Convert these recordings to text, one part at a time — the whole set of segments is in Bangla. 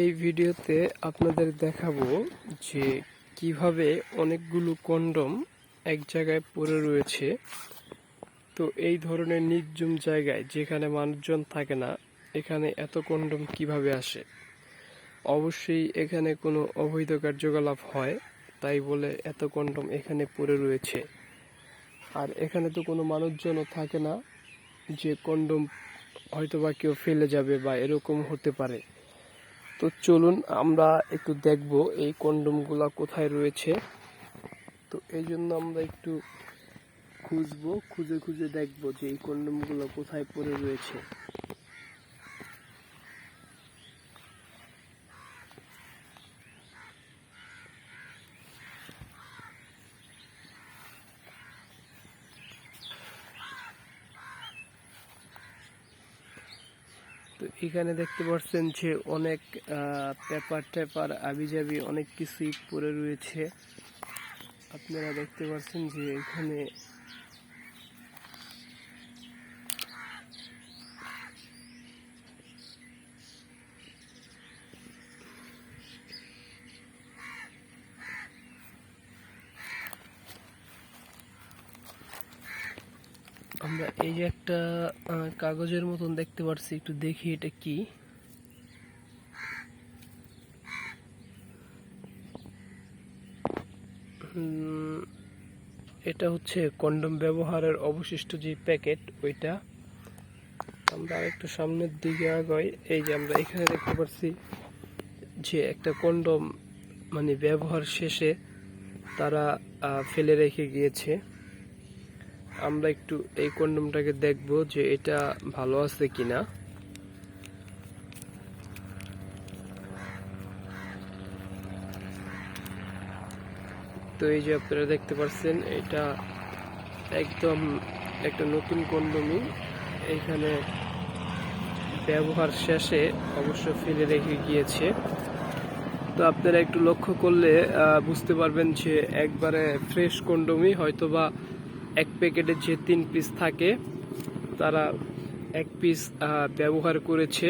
এই ভিডিওতে আপনাদের দেখাবো যে কীভাবে অনেকগুলো কন্ডম এক জায়গায় পড়ে রয়েছে। তো এই ধরনের নির্জন জায়গায় যেখানে মানুষজন থাকে না, এখানে এত কন্ডম কীভাবে আসে? অবশ্যই এখানে কোনো অবৈধ কার্যকলাপ হয়, তাই বলে এত কন্ডম এখানে পড়ে রয়েছে। আর এখানে তো কোনো মানুষজনও থাকে না, যে কন্ডম হয়তো বা কেউ ফেলে যাবে বা এরকম হতে পারে। তো চলুন আমরা একটু দেখব এই কন্ডমগুলা কোথায় রয়েছে। তো এই জন্য আমরা একটু খুঁজবো, খুঁজে খুঁজে দেখব যে এই কন্ডমগুলো কোথায় পড়ে রয়েছে। তো এখানে দেখতে পাচ্ছেন যে অনেক পেপার টেপার আবিজাবি অনেক কিছুই পড়ে রয়েছে। আপনারা দেখতে পাচ্ছেন যে এখানে আমরা এই যে একটা কাগজের মতন দেখতে পারছি, একটু দেখি এটা কি। এটা হচ্ছে কন্ডম ব্যবহারের অবশিষ্ট যে প্যাকেট, ওইটা। আমরা একটু সামনের দিকে আগাই। এই যে আমরা এখানে দেখতে পাচ্ছি যে একটা কন্ডম মানে ব্যবহার শেষে তারা ফেলে রেখে গিয়েছে। আমরা একটু এই কন্ডমটাকে দেখব যে এটা ভালো আছে কিনা। তো এই যে আপনারা দেখতে পাচ্ছেন, এটা একদম একটা নতুন কন্ডমই এখানে ব্যবহার শেষে অবশ্য ফেলে রেখে গিয়েছে। তো আপনারা একটু লক্ষ্য করলে বুঝতে পারবেন যে একবারে ফ্রেশ কন্ডমই হয়তোবা এক প্যাকেটে যে তিন পিস থাকে তারা এক পিস ব্যবহার করেছে।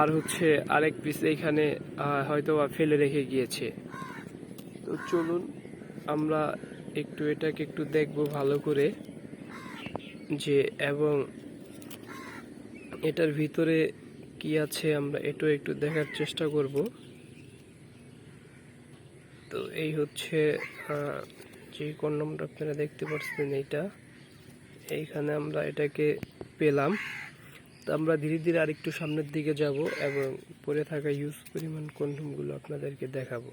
আর হচ্ছে আরেক পিস এখানে আহ, হয়তোবা ফেলে রেখে গিয়েছে। তো চলুন আমরা একটু এটাকে একটু দেখব ভালো করে যে এবং এটার ভিতরে কি আছে আমরা এটাও একটু দেখার চেষ্টা করব। তো এই হচ্ছে যে কন্ডমটা আপনারা দেখতে পাচ্ছেন এইটা। এইখানে আমরা এটাকে পেলাম। তো আমরা ধীরে ধীরে আরেকটু সামনের দিকে যাব এবং পরে থাকা ইউজ পরিমাণ কন্ডমগুলো আপনাদেরকে দেখাবো।